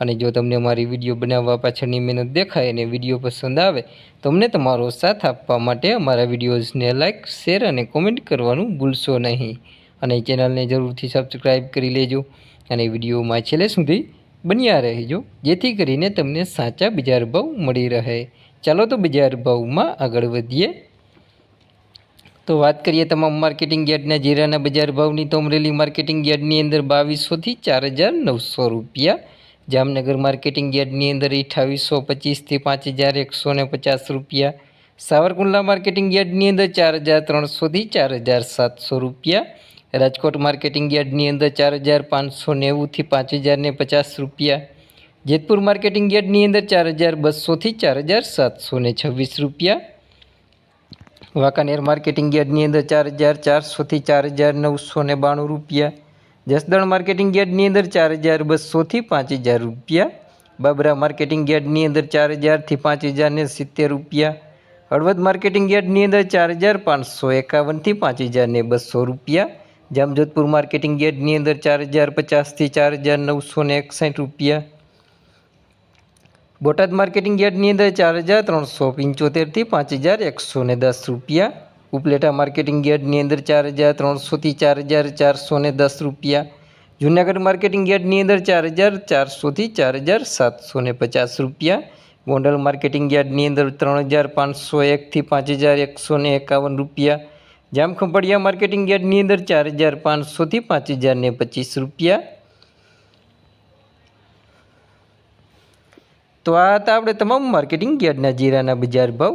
અને જો તમને મારી વીડિયો બનાવવા પાછળની મહેનત દેખાય અને વીડિયો પસંદ આવે તો અમને તમારો સાથ આપવા માટે અમારા વિડીયોઝને લાઇક શેર અને કોમેન્ટ કરવાનું ભૂલશો નહીં. અને ચેનલને જરૂરથી સબસ્ક્રાઈબ કરી લેજો અને વિડીયોમાં છેલ્લે સુધી બન્યા રહેજો, જેથી કરીને તમને સાચા બજાર ભાવ મળી રહે. ચાલો તો બજાર ભાવમાં આગળ વધીએ. તો વાત કરીએ તમામ માર્કેટિંગ યાર્ડના જીરાના બજાર ભાવની. તો અમરેલી માર્કેટિંગ યાર્ડની અંદર બાવીસોથી ચાર હજાર નવસો રૂપિયા જામનગર માર્કેટિંગ યાર્ડની અંદર અઠ્ઠાવીસો પચીસથી પાંચ હજાર એકસો ને પચાસ રૂપિયા. સાવરકુંડલા માર્કેટિંગ યાર્ડની અંદર ચાર હજાર ત્રણસોથી ચાર હજાર સાતસો રૂપિયા. રાજકોટ માર્કેટિંગ યાર્ડની અંદર ચાર હજાર પાંચસો નેવુંથી પાંચ હજાર ને પચાસ રૂપિયા. જેતપુર માર્કેટિંગ યાર્ડની અંદર ચાર હજાર બસોથી ચાર હજાર સાતસો ને છવ્વીસ રૂપિયા. વાંકાનેર માર્કેટિંગ યાર્ડની અંદર ચાર હજાર ચારસોથી ચાર હજાર નવસો ને બાણું રૂપિયા. જસદણ માર્કેટિંગ યાર્ડની અંદર ચાર હજાર બસોથી પાંચ હજાર રૂપિયા. બાબરા માર્કેટિંગ યાર્ડની અંદર ચાર હજારથી પાંચ હજારને સિત્તેર રૂપિયા. હળવદ માર્કેટિંગ યાર્ડની અંદર ચાર હજાર પાંચસો એકાવનથી પાંચ હજારને બસો રૂપિયા. જામજોધપુર માર્કેટિંગ યાર્ડની અંદર ચાર હજાર પચાસથી ચાર હજાર નવસો ને એકસઠ રૂપિયા. બોટાદ માર્કેટિંગ યાર્ડની અંદર ચાર હજાર ત્રણસો પંચોતેરથી પાંચ હજાર એકસો ને દસ રૂપિયા. ઉપલેટા માર્કેટિંગ યાર્ડની અંદર ચાર હજાર ત્રણસોથી ચાર હજાર ચારસો ને દસ રૂપિયા. જૂનાગઢ માર્કેટિંગ યાર્ડની અંદર ચાર હજાર ચારસોથી ચાર હજાર સાતસો ને પચાસ રૂપિયા. ગોંડલ માર્કેટિંગ યાર્ડની અંદર ત્રણ હજાર પાંચસો એકથી પાંચ હજાર એકસો ને એકાવન રૂપિયા. જામખંભાળિયા માર્કેટિંગ યાર્ડની અંદર ચાર હજાર પાંચસોથી પાંચ હજાર ને પચીસ રૂપિયા. તો આ હતા આપણે તમામ માર્કેટિંગ યાર્ડના જીરાના બજાર ભાવ.